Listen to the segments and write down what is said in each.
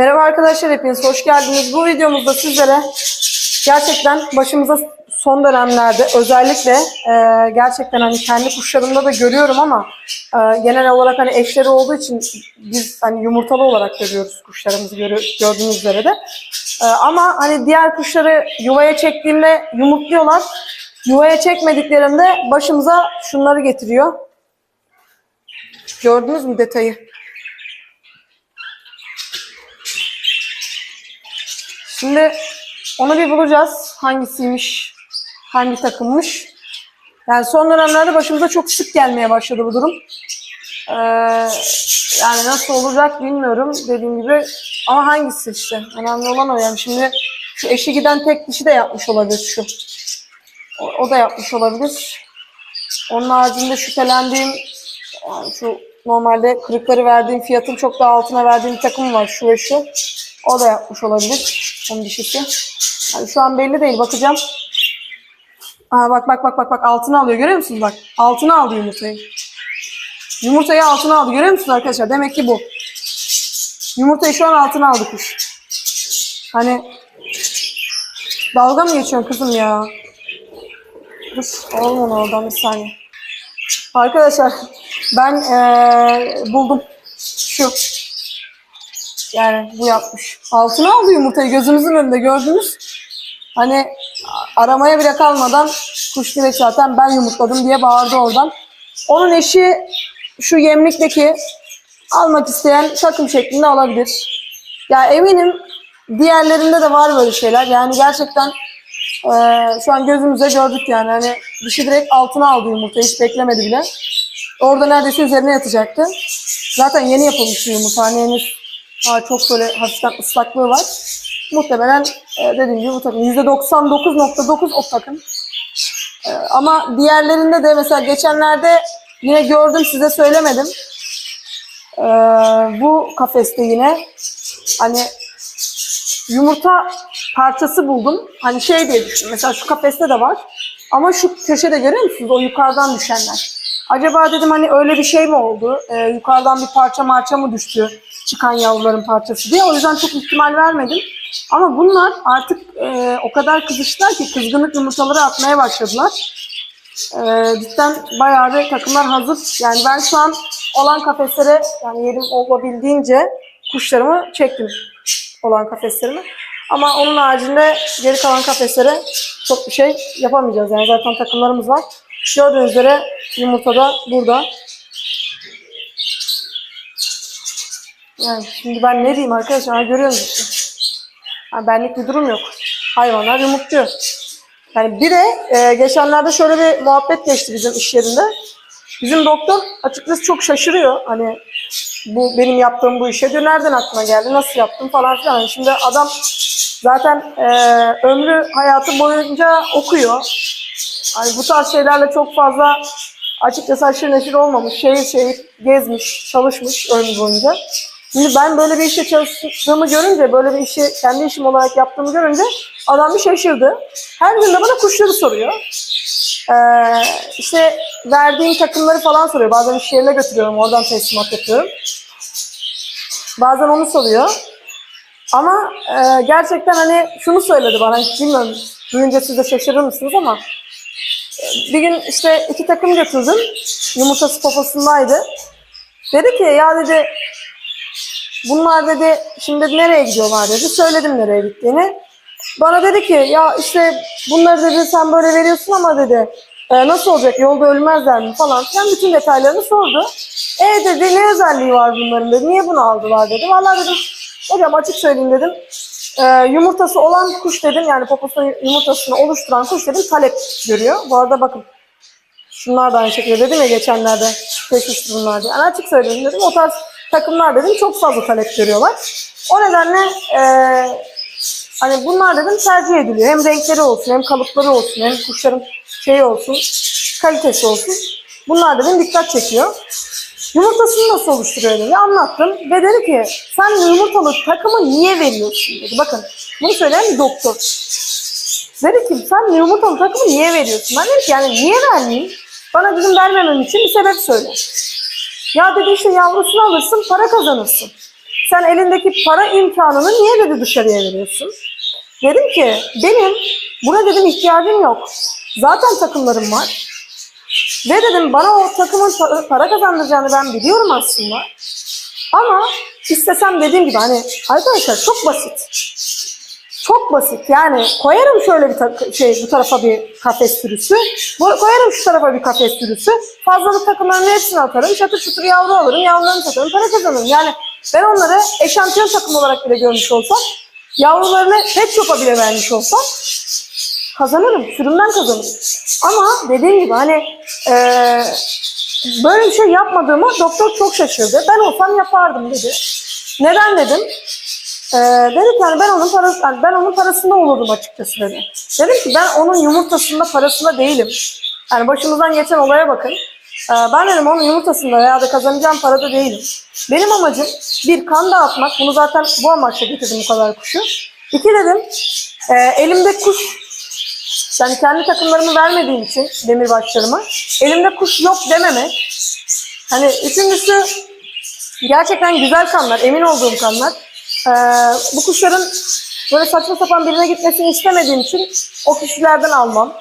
Merhaba arkadaşlar hepiniz hoş geldiniz. Bu videomuzda sizlere gerçekten başımıza son dönemlerde özellikle e, gerçekten hani kendi kuşlarımda da görüyorum ama e, genel olarak hani eşleri olduğu için biz hani yumurtalı olarak görüyoruz kuşlarımızı görü- gördüğünüz üzere de. E, ama hani diğer kuşları yuvaya çektiğimde yumurtluyorlar. Yuvaya çekmediklerinde başımıza şunları getiriyor. Gördünüz mü detayı? Şimdi onu bir bulacağız. Hangisiymiş, hangi takımmış. Yani son dönemlerde başımıza çok sık gelmeye başladı bu durum. Ee, yani nasıl olacak bilmiyorum dediğim gibi. Ama hangisi işte? Önemli olan o yani. Şimdi şu eşi giden tek dişi de yapmış olabilir şu. O, o da yapmış olabilir. Onun haricinde şüphelendiğim yani şu normalde kırıkları verdiğim fiyatın çok daha altına verdiğim takım var şu ve şu. O da yapmış olabilir. Onun dişisi. Yani şu an belli değil. Bakacağım. Aa, bak bak bak bak bak altına alıyor. Görüyor musunuz bak? Altına aldı yumurtayı. Yumurtayı altına aldı. Görüyor musunuz arkadaşlar? Demek ki bu. Yumurtayı şu an altına aldı kuş. Hani dalga mı geçiyorsun kızım ya? Dur onu oradan bir saniye. Arkadaşlar ben eee, buldum. Şu. Yani bu yapmış. Altına aldı yumurtayı gözümüzün önünde gördünüz. Hani aramaya bile kalmadan kuş direkt zaten ben yumurtladım diye bağırdı oradan. Onun eşi şu yemlikteki almak isteyen takım şeklinde alabilir. Ya eminim diğerlerinde de var böyle şeyler. Yani gerçekten eee, şu an gözümüze gördük yani. Hani dişi direkt altına aldı yumurtayı hiç beklemedi bile. Orada neredeyse üzerine yatacaktı. Zaten yeni yapılmış bir yumurta. Hani henüz daha çok böyle hafiften ıslaklığı var. Muhtemelen e, dediğim gibi bu takım. %99.9 o takım. E, ama diğerlerinde de mesela geçenlerde yine gördüm size söylemedim. E, bu kafeste yine hani yumurta parçası buldum. Hani şey diye düşündüm. Mesela şu kafeste de var. Ama şu köşede görüyor musunuz? O yukarıdan düşenler. Acaba dedim hani öyle bir şey mi oldu? Ee, yukarıdan bir parça marça mı düştü? Çıkan yavruların parçası diye. O yüzden çok ihtimal vermedim. Ama bunlar artık e, o kadar kızıştılar ki kızgınlık yumurtaları atmaya başladılar. E, cidden bayağı bir takımlar hazır. Yani ben şu an olan kafeslere yani yerim olabildiğince kuşlarımı çektim olan kafeslerimi. Ama onun haricinde geri kalan kafeslere çok bir şey yapamayacağız. Yani zaten takımlarımız var. Gördüğünüz üzere yumurta da burada. Yani şimdi ben ne diyeyim arkadaşlar Ha, görüyorsunuz işte. Yani benlik bir durum yok. Hayvanlar yumurtluyor. Yani bir de e, geçenlerde şöyle bir muhabbet geçti bizim iş yerinde. Bizim doktor açıkçası çok şaşırıyor. Hani bu benim yaptığım bu işe diyor nereden aklına geldi, nasıl yaptın falan filan. Yani şimdi adam zaten e, ömrü hayatı boyunca okuyor. Hani bu tarz şeylerle çok fazla açıkçası aşırı neşir olmamış. Şehir şehir gezmiş, çalışmış ömrü boyunca. Şimdi ben böyle bir işte çalıştığımı görünce, böyle bir işi kendi işim olarak yaptığımı görünce adam bir şaşırdı. Her gün de bana kuşları soruyor. Ee, işte verdiğim takımları falan soruyor. Bazen iş yerine götürüyorum, oradan teslimat yapıyorum. Bazen onu soruyor. Ama e, gerçekten hani şunu söyledi bana, hiç bilmiyorum duyunca siz de şaşırır mısınız ama e, bir gün işte iki takım götürdüm. Yumurtası poposundaydı. Dedi ki ya dedi bunlar dedi şimdi nereye gidiyorlar dedi. Söyledim nereye gittiğini. Bana dedi ki ya işte bunları dedi sen böyle veriyorsun ama dedi "e, nasıl olacak yolda ölmezler mi falan filan bütün detaylarını sordu. E dedi ne özelliği var bunların dedi niye bunu aldılar dedi. Vallahi dedim hocam açık söyleyeyim dedim. E, yumurtası olan kuş dedim yani poposunda yumurtasını oluşturan kuş dedim talep görüyor. Bu arada bakın şunlar da aynı şekilde dedim ya geçenlerde teşhisli bunlar diye. Yani açık söyleyeyim dedim o tarz takımlar dedim çok fazla talep görüyorlar. O nedenle e, Hani bunlar dedim tercih ediliyor. Hem renkleri olsun, hem kalıpları olsun, hem kuşların şeyi olsun, kalitesi olsun. Bunlar dedim dikkat çekiyor. Yumurtasını nasıl oluşturuyor dedi. Anlattım ve dedi ki sen yumurtalı takımı niye veriyorsun dedi. Bakın bunu söyleyen bir doktor. Dedi ki sen yumurtalı takımı niye veriyorsun? Ben dedim ki yani niye vermeyeyim? Bana dedim vermemem için bir sebep söyle. Ya dedi işte yavrusunu alırsın para kazanırsın. sen elindeki para imkanını niye dedi dışarıya veriyorsun? Dedim ki benim buna dedim ihtiyacım yok. Zaten takımlarım var. Ve dedim bana o takımın pa- para kazandıracağını ben biliyorum aslında. Ama istesem dediğim gibi hani arkadaşlar çok basit. Çok basit. Yani koyarım şöyle bir şey bu tarafa bir kafes sürüsü. Bu, koyarım şu tarafa bir kafes sürüsü. Fazlalık takımlarının hepsini atarım. Çatır çutur yavru alırım. Yavrularını satarım. Para kazanırım. Yani ben onları eşantiyon takım olarak bile görmüş olsam yavrularını pet shop'a bile vermiş olsam kazanırım. Sürümden kazanırım. Ama dediğim gibi hani eee, böyle bir şey yapmadığımı doktor çok şaşırdı. Ben olsam yapardım dedi. Neden dedim? Ee, dedi ki yani ben onun parası, yani ben onun parasında olurdum açıkçası dedi. Dedim ki ben onun yumurtasında parasında değilim. Yani başımızdan geçen olaya bakın. Ee, ben dedim onun yumurtasında veya da kazanacağım parada değilim. Benim amacım bir kan dağıtmak. Bunu zaten bu amaçla getirdim bu kadar kuşu. İki dedim e, elimde kuş yani kendi takımlarımı vermediğim için demirbaşlarıma elimde kuş yok dememek. Hani üçüncüsü gerçekten güzel kanlar, emin olduğum kanlar. Ee, bu kuşların böyle saçma sapan birine gitmesini istemediğim için o kişilerden almam.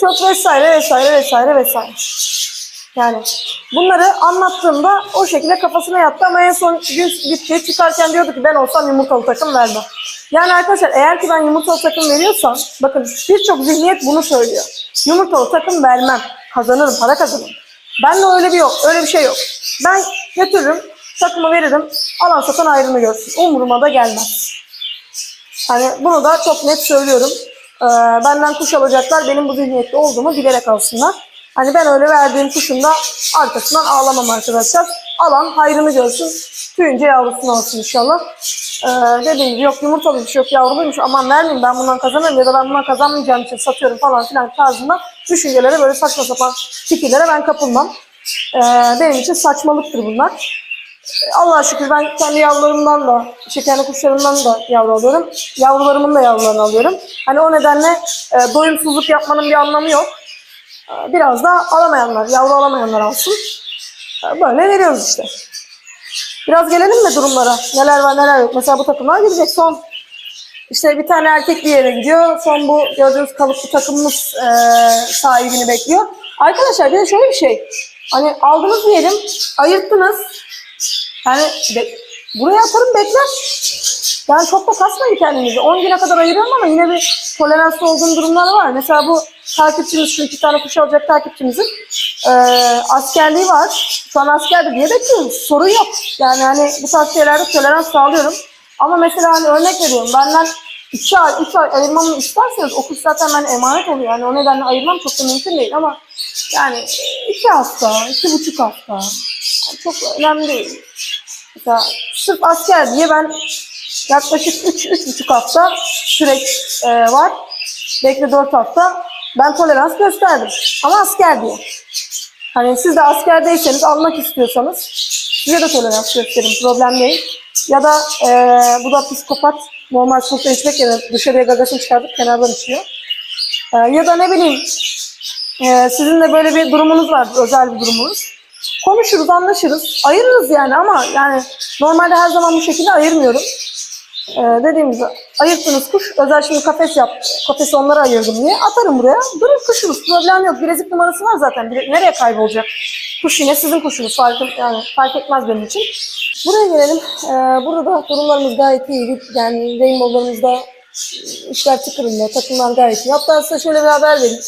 Çok vesaire vesaire vesaire vesaire. Yani bunları anlattığımda o şekilde kafasına yattı ama en son gün bitti çıkarken diyordu ki ben olsam yumurtalı takım vermem. Yani arkadaşlar eğer ki ben yumurtalı takım veriyorsam bakın birçok zihniyet bunu söylüyor. Yumurtalı takım vermem. Kazanırım, para kazanırım. Ben de öyle bir yok, öyle bir şey yok. Ben götürürüm, takımı veririm, alan satan ayrımı görsün. Umuruma da gelmez. Hani bunu da çok net söylüyorum. Ee, benden kuş alacaklar benim bu zihniyette olduğumu bilerek alsınlar. Hani ben öyle verdiğim kuşun da arkasından ağlamam arkadaşlar. Alan hayrını görsün. Tüyünce yavrusunu alsın inşallah. Ee, dediğim gibi yok yumurtalıymış yok yavruluymuş aman vermeyeyim ben bundan kazanırım ya da ben bundan kazanmayacağım için satıyorum falan filan tarzında düşüncelere böyle saçma sapan fikirlere ben kapılmam. Ee, benim için saçmalıktır bunlar. Allah'a şükür ben kendi yavrularımdan da, işte kendi kuşlarımdan da yavru alıyorum. Yavrularımın da yavrularını alıyorum. Hani o nedenle e, doyumsuzluk yapmanın bir anlamı yok. E, biraz da alamayanlar, yavru alamayanlar alsın. E, böyle veriyoruz işte. Biraz gelelim mi durumlara? Neler var neler yok. Mesela bu takımlar gidecek son. İşte bir tane erkek bir yere gidiyor. Son bu gördüğünüz kalıplı takımımız e, sahibini bekliyor. Arkadaşlar bir de şöyle bir şey. Hani aldınız diyelim, ayırttınız. Yani be- buraya atarım bekler. Yani çok da kasmayın kendinizi. 10 güne kadar ayırıyorum ama yine bir toleranslı olduğum durumlar var. Mesela bu takipçimiz, şu iki tane kuş alacak takipçimizin eee askerliği var. Şu an askerde diye bekliyoruz. Sorun yok. Yani hani bu tarz şeylerde tolerans sağlıyorum. Ama mesela hani örnek veriyorum. Benden 2 ay, 3 ay ayırmamı isterseniz o kuş zaten ben emanet oluyor. Yani o nedenle ayırmam çok da mümkün değil ama yani 2 hafta, iki buçuk hafta. Yani çok önemli değil. Mesela sırf asker diye ben yaklaşık 3 üç, buçuk hafta süreç e, var. Belki de 4 hafta ben tolerans gösterdim. Ama asker diye. Hani siz de askerdeyseniz almak istiyorsanız size de tolerans gösterin. Problem değil. Ya da e, bu da psikopat normal sokakta içmek yerine dışarıya gagasını çıkartıp kenardan içiyor. E, ya da ne bileyim e, sizin de böyle bir durumunuz var. Özel bir durumunuz. Konuşuruz, anlaşırız. Ayırırız yani ama yani normalde her zaman bu şekilde ayırmıyorum. Ee, dediğim gibi ayırttığınız kuş, özel şimdi kafes yap, kafesi onlara ayırdım diye atarım buraya. Durur kuşunuz, problem yok. Bilezik numarası var zaten. Bile- Nereye kaybolacak? Kuş yine sizin kuşunuz, fark, yani fark etmez benim için. Buraya gelelim. Ee, burada da durumlarımız gayet iyi. Yani rainbow'larımızda işler tıkırında, takımlar gayet iyi. Hatta size şöyle bir haber vereyim.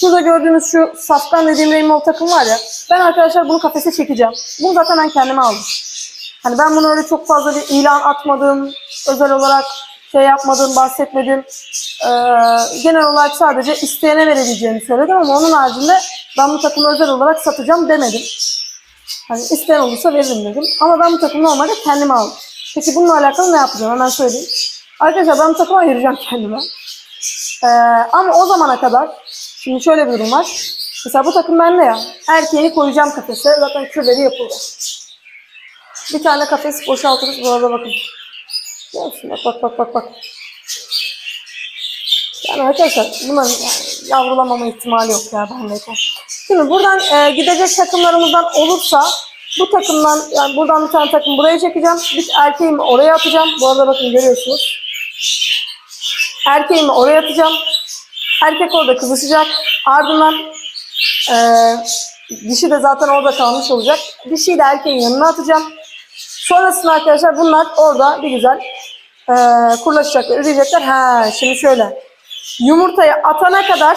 Şurada gördüğünüz şu saftan dediğim rainbow takım var ya. Ben arkadaşlar bunu kafese çekeceğim. Bunu zaten ben kendime aldım. Hani ben bunu öyle çok fazla bir ilan atmadım. Özel olarak şey yapmadım, bahsetmedim. Ee, genel olarak sadece isteyene verebileceğimi söyledim ama onun haricinde ben bu takımı özel olarak satacağım demedim. Hani isteyen olursa veririm dedim. Ama ben bu takımı normalde kendime aldım. Peki bununla alakalı ne yapacağım? Hemen söyleyeyim. Arkadaşlar ben bu takımı ayıracağım kendime. Ee, ama o zamana kadar şimdi şöyle bir durum var. Mesela bu takım bende ya. Erkeğini koyacağım kafese. Zaten kürleri yapıldı. Bir tane kafes boşaltırız. Bu arada bakın. Görsün bak bak bak bak bak. Yani arkadaşlar bunların yani yavrulamama ihtimali yok ya bendeyken. Şimdi buradan e, gidecek takımlarımızdan olursa Bu takımdan yani buradan bir tane takım buraya çekeceğim. Bir erkeğimi oraya atacağım. Bu arada bakın görüyorsunuz. Erkeğimi oraya atacağım. Erkek orada kızışacak. Ardından eee dişi de zaten orada kalmış olacak. Dişiyi de erkeğin yanına atacağım. Sonrasında arkadaşlar bunlar orada bir güzel eee kurlaşacaklar, üreyecekler. Ha, şimdi şöyle. Yumurtayı atana kadar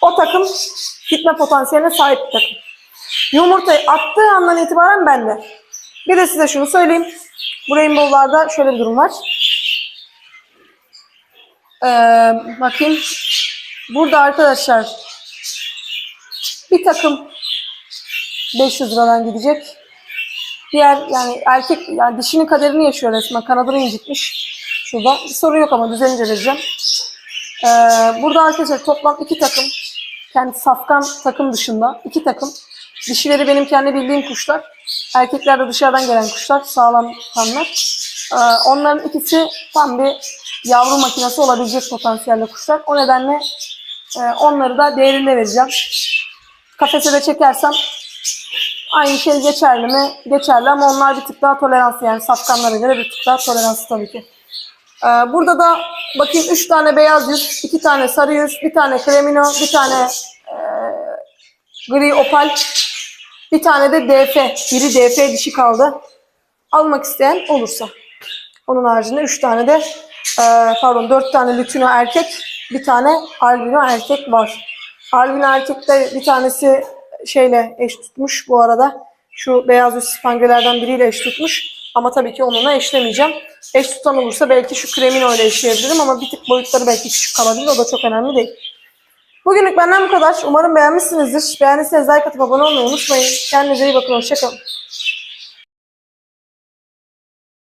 o takım gitme potansiyeline sahip bir takım. Yumurtayı attığı andan itibaren bende. Bir de size şunu söyleyeyim. Bu Rainbow'larda şöyle bir durum var. Ee, bakayım. Burada arkadaşlar bir takım 500 liradan gidecek. Diğer yani erkek yani dişinin kaderini yaşıyor resmen. Kanadını incitmiş. Şurada. Bir sorun yok ama düzelince vereceğim. Ee, burada arkadaşlar toplam iki takım. Kendi safkan takım dışında iki takım. Dişileri benim kendi bildiğim kuşlar. Erkekler de dışarıdan gelen kuşlar. Sağlam kanlar. Ee, onların ikisi tam bir yavru makinesi olabilecek potansiyelde kuşlar. O nedenle e, onları da değerinde vereceğim. Kafese de çekersem aynı şey geçerli mi? Geçerli ama onlar bir tık daha toleranslı yani safkanlara göre bir tık daha toleranslı tabii ki. Ee, burada da bakayım 3 tane beyaz yüz, 2 tane sarı yüz, bir tane kremino, bir tane e, gri opal, bir tane de DF. Biri DF dişi kaldı. Almak isteyen olursa. Onun haricinde 3 tane de pardon 4 tane lütino erkek, bir tane albino erkek var. Albino erkekte bir tanesi şeyle eş tutmuş bu arada. Şu beyaz yüz spangelerden biriyle eş tutmuş. Ama tabii ki onunla eşlemeyeceğim. Eş tutan olursa belki şu kremino ile eşleyebilirim ama bir tık boyutları belki küçük kalabilir. O da çok önemli değil. Bugünlük benden bu kadar. Umarım beğenmişsinizdir. Beğendiyseniz like atıp abone olmayı unutmayın. Kendinize iyi bakın. Hoşçakalın.